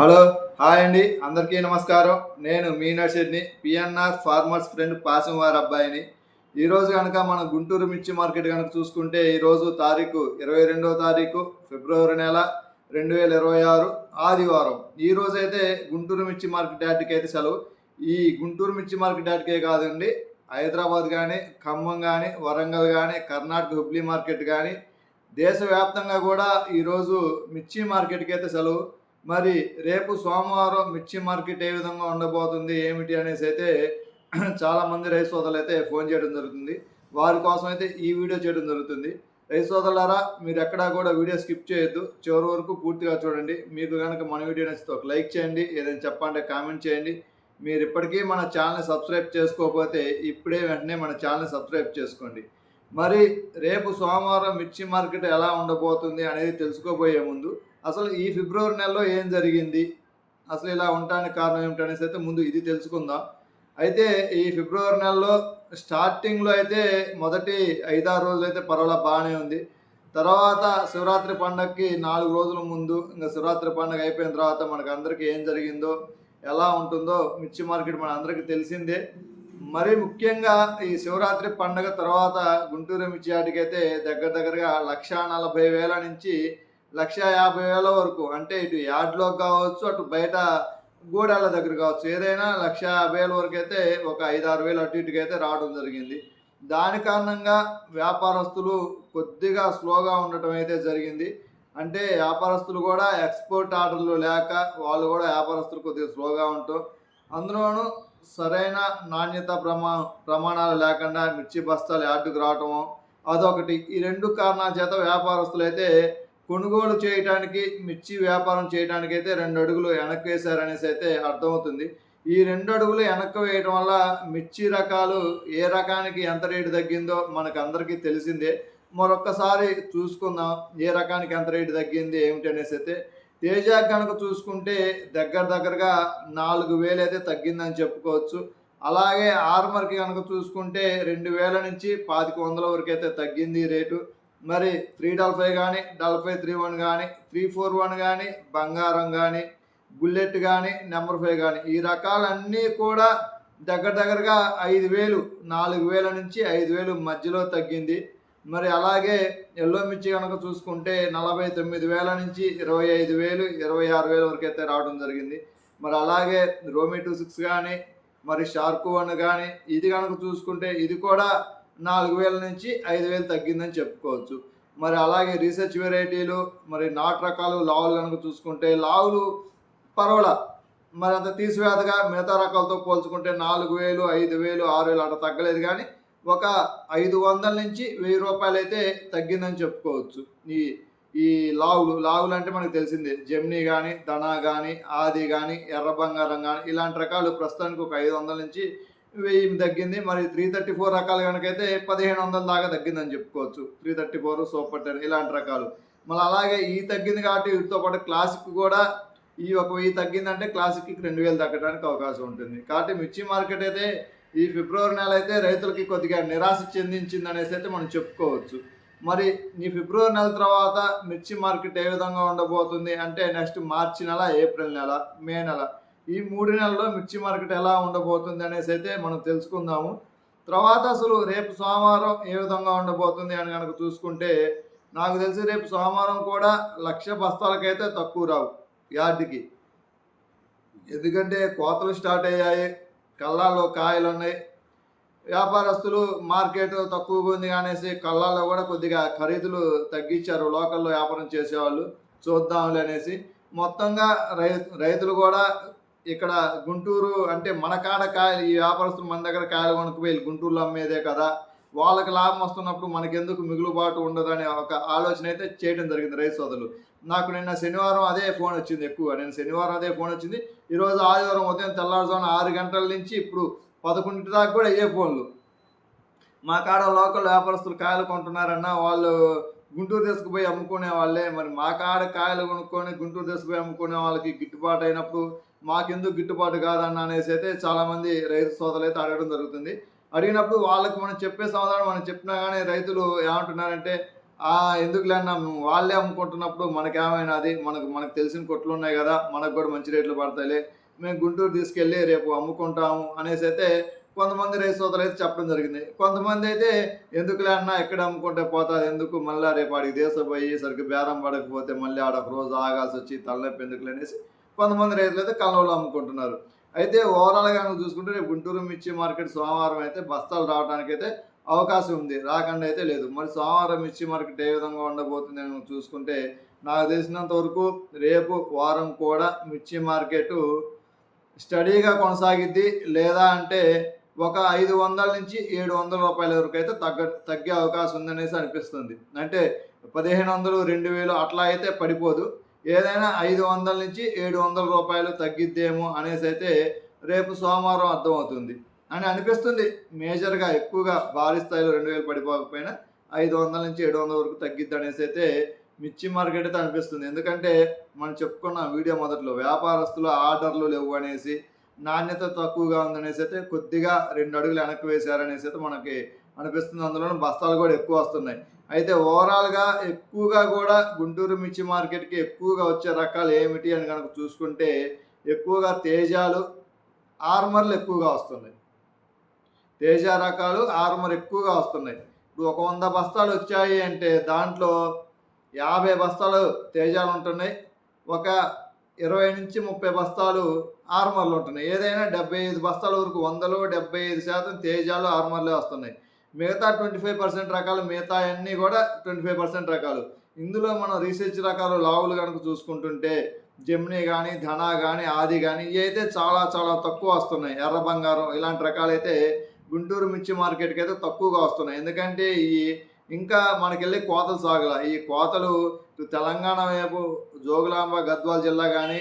Hello hi అండి. అందరికీ నమస్కారం. నేను మీనా షెడ్ని పిఎన్ఆర్ ఫార్మర్స్ ఫ్రెండ్ పాసం వారి అబ్బాయిని. ఈరోజు కనుక మనం గుంటూరు మిర్చి మార్కెట్ కనుక చూసుకుంటే ఈరోజు తారీఖు ఇరవై రెండవ తారీఖు ఫిబ్రవరి నెల రెండు వేల ఇరవై ఆరు ఆదివారం. ఈరోజు అయితే గుంటూరు మిర్చి మార్కెట్ యార్డ్కి అయితే సెలవు. ఈ గుంటూరు మిర్చి మార్కెట్ యార్డ్కే కాదండి హైదరాబాద్ కానీ ఖమ్మం కానీ వరంగల్ కానీ కర్ణాటక హుబ్లీ మార్కెట్ కానీ దేశవ్యాప్తంగా కూడా ఈరోజు మిర్చి మార్కెట్కి అయితే సెలవు. మరి రేపు సోమవారం మిర్చి మార్కెట్ ఏ విధంగా ఉండబోతుంది ఏమిటి అనేసి అయితే చాలా మంది రైతు సోదరులు అయితే ఫోన్ చేయడం జరుగుతుంది. వారి కోసం అయితే ఈ వీడియో చేయడం జరుగుతుంది. రైతు సోదరులారా మీరు ఎక్కడా కూడా వీడియో స్కిప్ చేయొద్దు. చివరి వరకు పూర్తిగా చూడండి. మీకు కనుక మన వీడియో నచ్చితే ఒక లైక్ చేయండి ఏదైనా చెప్పంటే కామెంట్ చేయండి. మీరు ఇప్పటికీ మన ఛానల్ని సబ్స్క్రైబ్ చేసుకోకపోతే ఇప్పుడే వెంటనే మన ఛానల్ని సబ్స్క్రైబ్ చేసుకోండి. మరి రేపు సోమవారం మిర్చి మార్కెట్ ఎలా ఉండబోతుంది అనేది తెలుసుకోబోయే ముందు అసలు ఈ ఫిబ్రవరి నెలలో ఏం జరిగింది? అసలు ఇలా ఉండడానికి కారణం ఏమిటనేసి అయితే ముందు ఇది తెలుసుకుందాం. అయితే ఈ ఫిబ్రవరి నెలలో స్టార్టింగ్లో అయితే మొదటి ఐదారు రోజులు అయితే పర్వాలా బాగానే ఉంది. తర్వాత శివరాత్రి పండగకి నాలుగు రోజుల ముందు ఇంకా శివరాత్రి పండగ అయిపోయిన తర్వాత మనకు అందరికీ ఏం జరిగిందో ఎలా ఉంటుందో మిర్చి మార్కెట్ మన అందరికీ తెలిసిందే. మరి ముఖ్యంగా ఈ శివరాత్రి పండగ తర్వాత గుంటూరు మిర్చి ఆటికైతే అయితే దగ్గర దగ్గరగా లక్ష నలభై వేల నుంచి లక్ష యాభై వేల వరకు. అంటే ఇటు యార్డ్లో కావచ్చు అటు బయట గూడాల దగ్గర కావచ్చు ఏదైనా లక్ష యాభై వేల వరకు అయితే ఒక ఐదు ఆరు వేలు అటు ఇటుకి అయితే రావడం జరిగింది. దాని కారణంగా వ్యాపారస్తులు కొద్దిగా స్లోగా ఉండటం అయితే జరిగింది. అంటే వ్యాపారస్తులు కూడా ఎక్స్పోర్ట్ ఆర్డర్లు లేక వాళ్ళు కూడా వ్యాపారస్తులు కొద్దిగా స్లోగా ఉంటూ అందులోనూ సరైన నాణ్యత ప్రమా ప్రమాణాలు లేకుండా మిర్చి బస్తాలు యార్డుకు రావటము అదొకటి. ఈ రెండు కారణాల చేత వ్యాపారస్తులు అయితే కొనుగోలు చేయడానికి మిర్చి వ్యాపారం చేయడానికి అయితే రెండు అడుగులు వెనక్కి వేశారనేసి అయితే అర్థమవుతుంది. ఈ రెండు అడుగులు వెనక్కి వేయడం వల్ల మిర్చి రకాలు ఏ రకానికి ఎంత రేటు తగ్గిందో మనకు అందరికీ తెలిసిందే. మరొక్కసారి చూసుకుందాం ఏ రకానికి ఎంత రేటు తగ్గింది ఏమిటి అనేసి అయితే. తేజ కనుక చూసుకుంటే దగ్గర దగ్గరగా నాలుగు వేలు అయితే తగ్గిందని చెప్పుకోవచ్చు. అలాగే ఆర్మర్కి కనుక చూసుకుంటే రెండు వేల నుంచి పాతిక వందల వరకు అయితే తగ్గింది రేటు. మరి త్రీ డబల్ ఫైవ్ కానీ డబల్ ఫైవ్ త్రీ వన్ కానీ త్రీ ఫోర్ వన్ కానీ బంగారం కానీ బుల్లెట్ కానీ నెంబర్ ఫైవ్ కానీ ఈ రకాలన్నీ కూడా దగ్గర దగ్గరగా ఐదు వేలు నాలుగు వేల నుంచి ఐదు వేలు మధ్యలో తగ్గింది. మరి అలాగే ఎల్లో మిర్చి కనుక చూసుకుంటే నలభై తొమ్మిది వేల నుంచి ఇరవై ఐదు వేలు ఇరవై ఆరు వేల వరకు అయితే రావడం జరిగింది. మరి అలాగే రోమి టూ సిక్స్ కానీ మరి షార్కు వన్ కానీ ఇది కనుక చూసుకుంటే ఇది కూడా నాలుగు వేల నుంచి ఐదు వేలు తగ్గిందని చెప్పుకోవచ్చు. మరి అలాగే రీసెర్చ్ వెరైటీలు మరి నాటు రకాలు లావులు కనుక చూసుకుంటే లావులు పర్వాలా. మరి అంత తీసివేతగా మిగతా రకాలతో పోల్చుకుంటే నాలుగు వేలు ఐదు వేలు ఆరు వేలు అట్లా తగ్గలేదు కానీ ఒక ఐదు వందల నుంచి వెయ్యి రూపాయలు అయితే తగ్గిందని చెప్పుకోవచ్చు. ఈ ఈ లావులు లావులు అంటే మనకు తెలిసిందే. జెమ్నీ కానీ ధనా కానీ ఆది కానీ ఎర్ర బంగారం కానీ ఇలాంటి రకాలు ప్రస్తుతానికి ఒక ఐదు వందల నుంచి వెయ్యి తగ్గింది. మరి త్రీ థర్టీ ఫోర్ రకాలు కనుకైతే పదిహేను వందల దాకా తగ్గిందని చెప్పుకోవచ్చు. Three thirty four super ten ఇలాంటి రకాలు. మళ్ళీ అలాగే ఈ తగ్గింది కాబట్టి వీటితో పాటు క్లాసిక్ కూడా ఈ ఒక వెయ్యి తగ్గిందంటే క్లాసిక్కి రెండు వేలు తగ్గడానికి అవకాశం ఉంటుంది. కాబట్టి మిర్చి మార్కెట్ అయితే ఈ ఫిబ్రవరి నెల అయితే రైతులకి కొద్దిగా నిరాశ చెందించింది అనేసి అయితే మనం చెప్పుకోవచ్చు. మరి ఈ ఫిబ్రవరి నెల తర్వాత మిర్చి మార్కెట్ ఏ విధంగా ఉండబోతుంది అంటే నెక్స్ట్ మార్చి నెల ఏప్రిల్ నెల మే నెల ఈ మూడు నెలల్లో మిర్చి మార్కెట్ ఎలా ఉండబోతుంది అనేసి అయితే మనం తెలుసుకుందాము. తర్వాత అసలు రేపు సోమవారం ఏ విధంగా ఉండబోతుంది అని కనుక చూసుకుంటే నాకు తెలిసి రేపు సోమవారం కూడా లక్ష బస్తాలకైతే తక్కువ రావు యార్డ్కి. ఎందుకంటే కోతలు స్టార్ట్ అయ్యాయి కళ్ళాల్లో కాయలు ఉన్నాయి. వ్యాపారస్తులు మార్కెట్ తక్కువగా ఉంది అనేసి కళ్ళాల్లో కూడా కొద్దిగా ఖరీదులు తగ్గించారు లోకల్లో వ్యాపారం చేసేవాళ్ళు. చూద్దాంలే అనేసి మొత్తంగా రై రైతులు కూడా ఇక్కడ గుంటూరు అంటే మన కాడ కాయలు ఈ వ్యాపారస్తులు మన దగ్గర కాయలు కొనుక్కుపోయి గుంటూరులో అమ్మేదే కదా. వాళ్ళకి లాభం వస్తున్నప్పుడు మనకెందుకు మిగులుబాటు ఉండదు అనే ఒక ఆలోచన అయితే చేయడం జరిగింది రైతు సోదరులు. నాకు నిన్న శనివారం అదే ఫోన్ వచ్చింది ఎక్కువ నేను శనివారం అదే ఫోన్ వచ్చింది. ఈరోజు ఆదివారం ఉదయం తెల్లారుజామున ఆరు గంటల నుంచి ఇప్పుడు పదకొండింటి దాకా కూడా అయ్యే ఫోన్లు. మా కాడ లోకల్ వ్యాపారస్తులు కాయలు కొంటున్నారన్న వాళ్ళు గుంటూరు తీసుకుపోయి అమ్ముకునే వాళ్ళే. మరి మా కాడ కాయలు కొనుక్కొని గుంటూరు తీసుకుపోయి అమ్ముకునే వాళ్ళకి గిట్టుబాటు అయినప్పుడు మాకెందుకు గిట్టుబాటు కాదన్న అనేసి అయితే చాలామంది రైతు సోదరులు అయితే అడగడం జరుగుతుంది. అడిగినప్పుడు వాళ్ళకి మనం చెప్పే సమాధానం మనం చెప్పినా కానీ రైతులు ఏమంటున్నారంటే ఆ ఎందుకులే అన్న వాళ్ళే అమ్ముకుంటున్నప్పుడు మనకేమైనా అది? మనకు మనకు తెలిసిన కొట్లు ఉన్నాయి కదా మనకు కూడా మంచి రేట్లు పడతాయిలే. మేము గుంటూరు తీసుకెళ్ళి రేపు అమ్ముకుంటాము అనేసి అయితే కొంతమంది రైతు సోదరులు అయితే చెప్పడం జరిగింది. కొంతమంది అయితే ఎందుకులే అన్న ఎక్కడ అమ్ముకుంటే పోతుంది? ఎందుకు? మళ్ళీ రేపు ఆడికి దేశపోయి సరిగ్గా బేరం పడకపోతే మళ్ళీ ఆడ ఒక రోజు ఆగాల్సి వచ్చి తలనొప్పి ఎందుకులే అనేసి కొంతమంది రైతులు అయితే కళ్ళలో అమ్ముకుంటున్నారు. అయితే ఓవరాల్గా కనుక చూసుకుంటే రేపు గుంటూరు మిర్చి మార్కెట్ సోమవారం అయితే బస్తాలు రావడానికి అయితే అవకాశం ఉంది. రాకుండా అయితే లేదు. మరి సోమవారం మిర్చి మార్కెట్ ఏ విధంగా ఉండబోతుంది అని చూసుకుంటే నాకు తెలిసినంత వరకు రేపు వారం కూడా మిర్చి మార్కెట్ స్టడీగా కొనసాగిద్ది. లేదా అంటే ఒక ఐదు వందల నుంచి ఏడు వందల రూపాయల వరకు అయితే తగ్గ తగ్గే అవకాశం ఉందనేసి అనిపిస్తుంది. అంటే పదిహేను వందలు రెండు వేలు అట్లా అయితే పడిపోదు. ఏదైనా ఐదు వందల నుంచి ఏడు వందల రూపాయలు తగ్గిద్దేమో అనేసి అయితే రేపు సోమవారం అర్థమవుతుంది. అని అనిపిస్తుంది. మేజర్గా ఎక్కువగా భారీ స్థాయిలో రెండు వేలు పడిపోకపోయినా ఐదు వందల నుంచి ఏడు వందల వరకు తగ్గిద్ది అనేసి అయితే మిర్చి మార్కెట్ అయితే అనిపిస్తుంది. ఎందుకంటే మనం చెప్పుకున్న వీడియో మొదట్లో వ్యాపారస్తులు ఆర్డర్లు లేవు అనేసి నాణ్యత తక్కువగా ఉందనేసి అయితే కొద్దిగా రెండు అడుగులు వెనక్కి వేశారనేసి అయితే మనకి అనిపిస్తుంది. అందులో బస్తాలు కూడా ఎక్కువ వస్తున్నాయి. అయితే ఓవరాల్గా ఎక్కువగా కూడా గుంటూరు మిర్చి మార్కెట్కి ఎక్కువగా వచ్చే రకాలు ఏమిటి అని కనుక చూసుకుంటే ఎక్కువగా తేజాలు ఆర్మర్లు ఎక్కువగా వస్తున్నాయి. తేజ రకాలు ఆర్మర్ ఎక్కువగా వస్తున్నాయి. ఇప్పుడు ఒక వంద బస్తాలు వచ్చాయి అంటే దాంట్లో యాభై బస్తాలు తేజాలు ఉంటున్నాయి. ఒక ఇరవై నుంచి ముప్పై బస్తాలు ఆర్మర్లు ఉంటున్నాయి. ఏదైనా డెబ్బై ఐదు బస్తాల వరకు వందలో డెబ్బై ఐదు శాతం తేజాలు ఆర్మర్లే వస్తున్నాయి. మిగతా ట్వంటీ ఫైవ్ పర్సెంట్ రకాలు మిగతా అన్నీ కూడా ట్వంటీ ఫైవ్ పర్సెంట్ రకాలు. ఇందులో మనం రీసెర్చ్ రకాలు లావులు కనుక చూసుకుంటుంటే జెమ్నీ కానీ ధనా కానీ ఆది కానీ ఇవి అయితే చాలా చాలా తక్కువ వస్తున్నాయి. ఎర్ర బంగారం ఇలాంటి రకాలైతే గుంటూరు మిర్చి మార్కెట్కి అయితే తక్కువగా వస్తున్నాయి. ఎందుకంటే ఈ ఇంకా మనకెళ్ళి కోతలు సాగల. ఈ కోతలు తెలంగాణ వైపు జోగులాంబ గద్వాల జిల్లా కానీ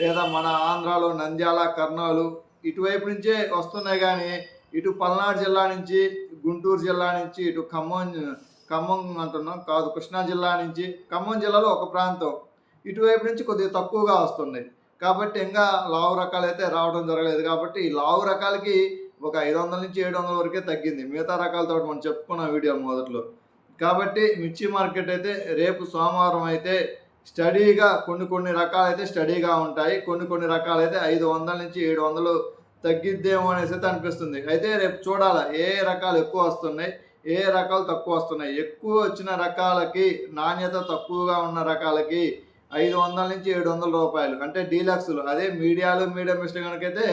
లేదా మన ఆంధ్రాలో నంద్యాల కర్నూలు ఇటువైపు నుంచే వస్తున్నాయి కానీ ఇటు పల్నాడు జిల్లా నుంచి గుంటూరు జిల్లా నుంచి ఇటు ఖమ్మం ఖమ్మం అంటున్నాం కాదు కృష్ణా జిల్లా నుంచి ఖమ్మం జిల్లాలో ఒక ప్రాంతం. ఇటువైపు నుంచి కొద్దిగా తక్కువగా వస్తున్నాయి కాబట్టి ఇంకా లావు రకాలు అయితే రావడం జరగలేదు. కాబట్టి ఈ లావు రకాలకి ఒక ఐదు వందల నుంచి ఏడు వందల వరకే తగ్గింది. మిగతా రకాలతో మనం చెప్పుకున్న వీడియో మొదట్లో. కాబట్టి మిర్చి మార్కెట్ అయితే రేపు సోమవారం అయితే స్టడీగా కొన్ని కొన్ని రకాలు అయితే స్టడీగా ఉంటాయి. కొన్ని కొన్ని రకాలు అయితే ఐదు వందల నుంచి ఏడు వందలు తగ్గిద్దేమో అనేసి అయితే అనిపిస్తుంది. అయితే రేపు చూడాలా ఏ రకాలు ఎక్కువ వస్తున్నాయి ఏ రకాలు తక్కువ వస్తున్నాయి? ఎక్కువ వచ్చిన రకాలకి నాణ్యత తక్కువగా ఉన్న రకాలకి ఐదు వందల నుంచి ఏడు వందల రూపాయలు అంటే డీలక్స్లు అదే మీడియాలు మీడియం మిస్ట్ కనుకైతే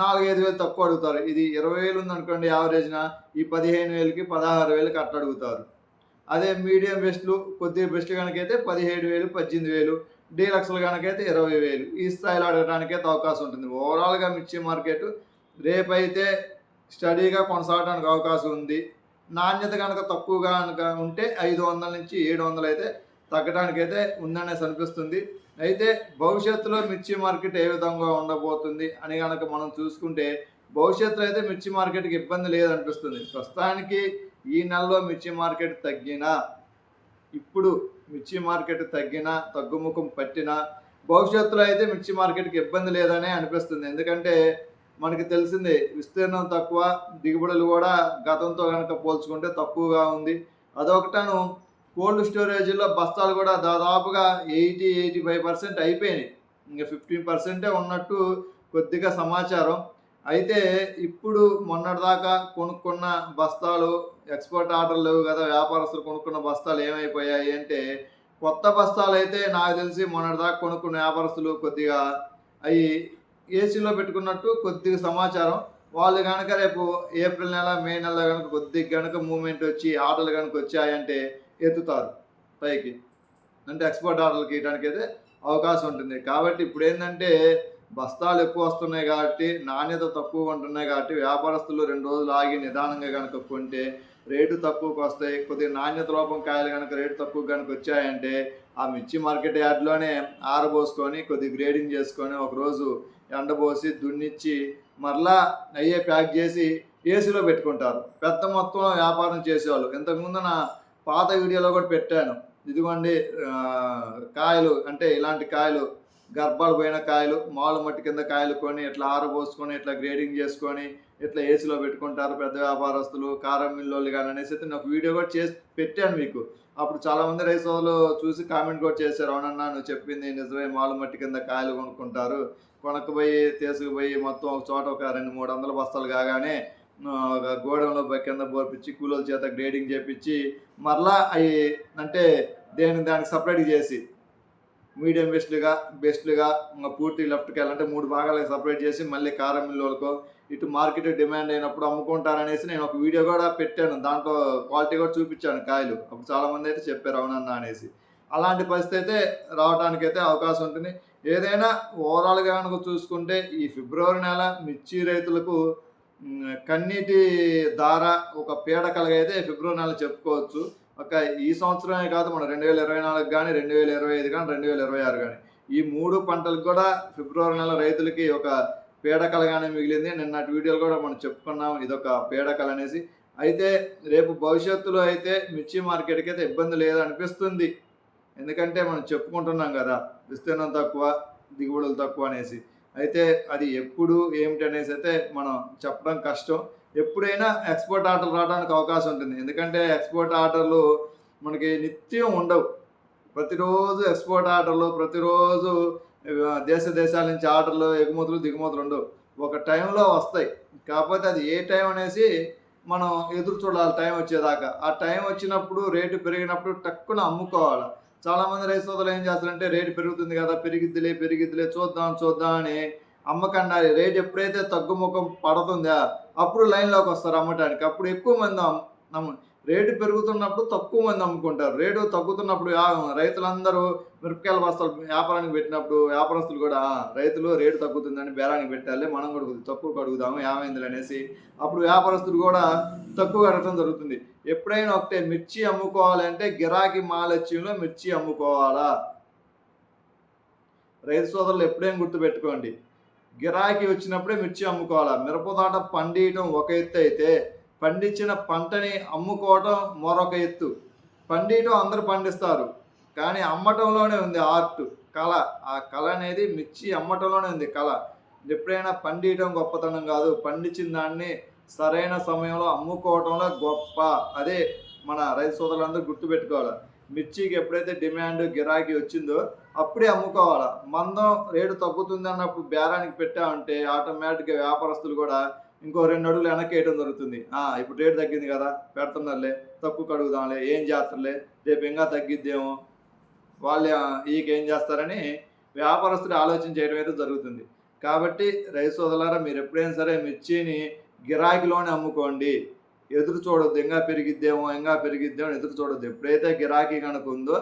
నాలుగైదు వేలు తక్కువ అడుగుతారు. ఇది ఇరవై వేలు ఉందనుకోండి యావరేజ్న ఈ పదిహేను వేలకి పదహారు వేలకి అట్ట అడుగుతారు అదే మీడియం బెస్ట్లు కొద్దిగా బెస్ట్ కనుకైతే పదిహేడు వేలు పద్దెనిమిది వేలు డీలక్స్లు కనుకైతే ఇరవై వేలు. ఈ స్థాయిలో అడగడానికైతే అవకాశం ఉంటుంది. ఓవరాల్గా మిర్చి మార్కెట్ రేపైతే స్టడీగా కొనసాగడానికి అవకాశం ఉంది. నాణ్యత కనుక తక్కువగా కనుక ఉంటే ఐదు వందల నుంచి ఏడు వందలు అయితే తగ్గడానికైతే ఉందనేసి అనిపిస్తుంది. అయితే భవిష్యత్తులో మిర్చి మార్కెట్ ఏ విధంగా ఉండబోతుంది అని కనుక మనం చూసుకుంటే భవిష్యత్తులో అయితే మిర్చి మార్కెట్కి ఇబ్బంది లేదనిపిస్తుంది. ప్రస్తుతానికి ఈ నెలలో మిర్చి మార్కెట్ తగ్గినా ఇప్పుడు మిర్చి మార్కెట్ తగ్గినా తగ్గుముఖం పట్టినా భవిష్యత్తులో అయితే మిర్చి మార్కెట్కి ఇబ్బంది లేదనే అనిపిస్తుంది. ఎందుకంటే మనకి తెలిసింది విస్తీర్ణం తక్కువ దిగుబడులు కూడా గతంతో కనుక పోల్చుకుంటే తక్కువగా ఉంది. అదొకటను కోల్డ్ స్టోరేజ్లో బస్తాలు కూడా దాదాపుగా ఎయిటీ ఎయిటీ ఫైవ్ పర్సెంట్ అయిపోయినాయి. ఇంకా ఫిఫ్టీన్ పర్సెంటే ఉన్నట్టు కొద్దిగా సమాచారం. అయితే ఇప్పుడు మొన్నటిదాకా కొనుక్కున్న బస్తాలు ఎక్స్పోర్ట్ ఆర్డర్లు కదా వ్యాపారస్తులు కొనుక్కున్న బస్తాలు ఏమైపోయాయి అంటే కొత్త బస్తాలు అయితే నాకు తెలిసి మొన్నటిదాకా కొనుక్కున్న వ్యాపారస్తులు కొద్దిగా అవి ఏసీలో పెట్టుకున్నట్టు కొద్దిగా సమాచారం. వాళ్ళు కనుక రేపు ఏప్రిల్ నెల మే నెల కనుక కొద్దిగా కనుక మూమెంట్ వచ్చి ఆర్డర్లు కనుక వచ్చాయంటే ఎత్తుతారు పైకి. అంటే ఎక్స్పోర్ట్ ఆర్డర్లకి ఇవ్వడానికి అయితే అవకాశం ఉంటుంది. కాబట్టి ఇప్పుడు ఏంటంటే బస్తాలు ఎక్కువ వస్తున్నాయి కాబట్టి నాణ్యత తక్కువ ఉంటున్నాయి కాబట్టి వ్యాపారస్తులు రెండు రోజులు ఆగి నిదానంగా కనుక కొంటే రేటు తక్కువకు వస్తాయి. కొద్దిగా నాణ్యత లోపం కాయలు కనుక రేటు తక్కువ కనుక వచ్చాయంటే ఆ మిర్చి మార్కెట్ యార్డ్లోనే ఆరబోసుకొని కొద్దిగా గ్రేడింగ్ చేసుకొని ఒకరోజు ఎండబోసి దున్నిచ్చి మరలా అయ్యే ప్యాక్ చేసి ఏసీలో పెట్టుకుంటారు. పెద్ద మొత్తంలో వ్యాపారం చేసేవాళ్ళు. ఇంతకుముందు నా పాత వీడియోలో కూడా పెట్టాను. ఇదిగోండి కాయలు అంటే ఇలాంటి కాయలు గర్భాలు పోయిన కాయలు మాలు మట్టి కింద కాయలు కొని ఇట్లా ఆరబోసుకొని ఇట్లా గ్రేడింగ్ చేసుకొని ఇట్లా ఏసీలో పెట్టుకుంటారు పెద్ద వ్యాపారస్తులు కారం మిల్లోళ్ళు కానీ అనేసి అయితే నాకు వీడియో కూడా చేసి పెట్టాను మీకు. అప్పుడు చాలామంది రైస్ రైతు చూసి కామెంట్ కూడా చేశారు. అవునన్నా నువ్వు చెప్పింది నిజమే. మాలు మట్టి కింద కాయలు కొనుక్కుంటారు. కొనకపోయి తీసుకుపోయి మొత్తం ఒక చోట ఒక రెండు మూడు వందల బస్తాలు కాగానే ఒక గోడౌన్లో కింద బోర్పించి కూలోల చేత గ్రేడింగ్ చేపించి మరలా అవి అంటే దేని దానికి సపరేట్ చేసి మీడియం బెస్ట్లుగా బెస్ట్లుగా ఇంకా పూర్తి లెఫ్ట్కి వెళ్ళాలంటే మూడు భాగాలకు సపరేట్ చేసి మళ్ళీ కారం మిల్లులకు ఇటు మార్కెట్ డిమాండ్ అయినప్పుడు అమ్ముకుంటారనేసి నేను ఒక వీడియో కూడా పెట్టాను. దాంట్లో క్వాలిటీ కూడా చూపించాను కాయలు. అప్పుడు చాలామంది అయితే చెప్పారు అవునన్నా అనేసి. అలాంటి పరిస్థితి అయితే రావడానికి అయితే అవకాశం ఉంటుంది. ఏదైనా ఓవరాల్గా కనుక చూసుకుంటే ఈ ఫిబ్రవరి నెల మిర్చి రైతులకు కన్నీటి దార ఒక పీడకలుగా అయితే ఫిబ్రవరి నెల చెప్పుకోవచ్చు. ఒక ఈ సంవత్సరమే కాదు మన రెండు వేల ఇరవై నాలుగు కానీ రెండు వేల ఇరవై ఐదు కానీ రెండు వేల ఇరవై ఆరు కానీ ఈ మూడు పంటలకు కూడా ఫిబ్రవరి నెల రైతులకి ఒక పీడకలగానే మిగిలింది. నిన్నటి వీడియోలు కూడా మనం చెప్పుకున్నాం ఇదొక పీడకల అనేసి. అయితే రేపు భవిష్యత్తులో అయితే మిర్చి మార్కెట్కి అయితే ఇబ్బంది లేదనిపిస్తుంది. ఎందుకంటే మనం చెప్పుకుంటున్నాం కదా విస్తీర్ణం తక్కువ దిగుబడులు తక్కువ అనేసి. అయితే అది ఎప్పుడు ఏమిటి అనేసి అయితే మనం చెప్పడం కష్టం. ఎప్పుడైనా ఎక్స్పోర్ట్ ఆర్డర్లు రావడానికి అవకాశం ఉంటుంది. ఎందుకంటే ఎక్స్పోర్ట్ ఆర్డర్లు మనకి నిత్యం ఉండవు. ప్రతిరోజు ఎక్స్పోర్ట్ ఆర్డర్లు ప్రతిరోజు దేశ దేశాల నుంచి ఆర్డర్లు ఎగుమతులు దిగుమతులు ఉండవు. ఒక టైంలో వస్తాయి. కాకపోతే అది ఏ టైం అనేసి మనం ఎదురు చూడాలి. టైం వచ్చేదాకా. ఆ టైం వచ్చినప్పుడు రేటు పెరిగినప్పుడు టక్కున అమ్ముకోవాలి. చాలామంది రైతు సోదరులు ఏం చేస్తారంటే రేటు పెరుగుతుంది కదా పెరిగిద్దిలే పెరిగిద్దిలే చూద్దాం చూద్దాం అని అమ్మకండి రేట్ ఎప్పుడైతే తగ్గుముఖం పడుతుందా అప్పుడు లైన్లోకి వస్తారు అమ్మటానికి. అప్పుడు ఎక్కువ మంది అమ్- నమ్ము రేటు పెరుగుతున్నప్పుడు తక్కువ మంది అమ్ముకుంటారు. రేటు తగ్గుతున్నప్పుడు రైతులందరూ మిరపకాయల బస్తాలు వ్యాపారానికి పెట్టినప్పుడు వ్యాపారస్తులు కూడా రైతులు రేటు తగ్గుతుందని బేరానికి పెట్టాలి మనం కూడా తక్కువ కడుగుదాము ఏమైంది అనేసి. అప్పుడు వ్యాపారస్తులు కూడా తక్కువ అడగడం జరుగుతుంది. ఎప్పుడైనా ఒకటే మిర్చి అమ్ముకోవాలంటే గిరాకీ మాలచ్యంలో మిర్చి అమ్ముకోవాలా? రైతు సోదరులు ఎప్పుడైనా గుర్తుపెట్టుకోండి. గిరాకీ వచ్చినప్పుడే మిర్చి అమ్ముకోవాలి? మిరపదాట పండియటం ఒక ఎత్తు అయితే పండించిన పంటని అమ్ముకోవటం మరొక ఎత్తు. పండియటం అందరూ పండిస్తారు. కానీ అమ్మటంలోనే ఉంది ఆర్ట్ కళ. ఆ కళ అనేది మిర్చి అమ్మటంలోనే ఉంది కళ. ఎప్పుడైనా పండియటం గొప్పతనం కాదు. పండించిన దాన్ని సరైన సమయంలో అమ్ముకోవటంలో గొప్ప. అదే మన రైతు సోదరులందరూ గుర్తుపెట్టుకోవాలి. మిర్చికి ఎప్పుడైతే డిమాండ్ గిరాకీ వచ్చిందో అప్పుడే అమ్ముకోవాలి. మందం రేటు తగ్గుతుంది అన్నప్పుడు బేరానికి పెట్టామంటే ఆటోమేటిక్గా వ్యాపారస్తులు కూడా ఇంకో రెండు అడుగులు వెనక్కి వేయడం జరుగుతుంది. ఇప్పుడు రేటు తగ్గింది కదా పెడుతున్నారులే తక్కువ కడుగుదాంలే ఏం చేస్తారులే రేపు ఇంకా తగ్గిద్దేమో వాళ్ళు ఈకేం చేస్తారని వ్యాపారస్తులు ఆలోచన చేయడం అయితే జరుగుతుంది. కాబట్టి రైతు సోదరులారా మీరు ఎప్పుడైనా సరే మిర్చిని గిరాకీలోనే అమ్ముకోండి. ఎదురు చూడొద్దు ఇంకా పెరిగిద్దేమో ఇంకా పెరిగిద్దేమో ఎదురు చూడొద్దు. ఎప్పుడైతే గిరాకీ కనుక ఉందో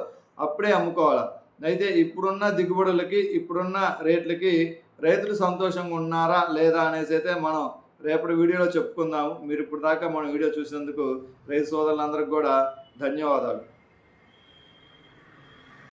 అప్పుడే అమ్ముకోవాలి. అయితే ఇప్పుడున్న దిగుబడులకి ఇప్పుడున్న రేట్లకి రైతులు సంతోషంగా ఉన్నారా లేదా అనేసి అయితే మనం రేపటి వీడియోలో చెప్పుకుందాము. మీరు ఇప్పుడు దాకా మన వీడియో చూసినందుకు రైతు సోదరులందరికీ కూడా ధన్యవాదాలు.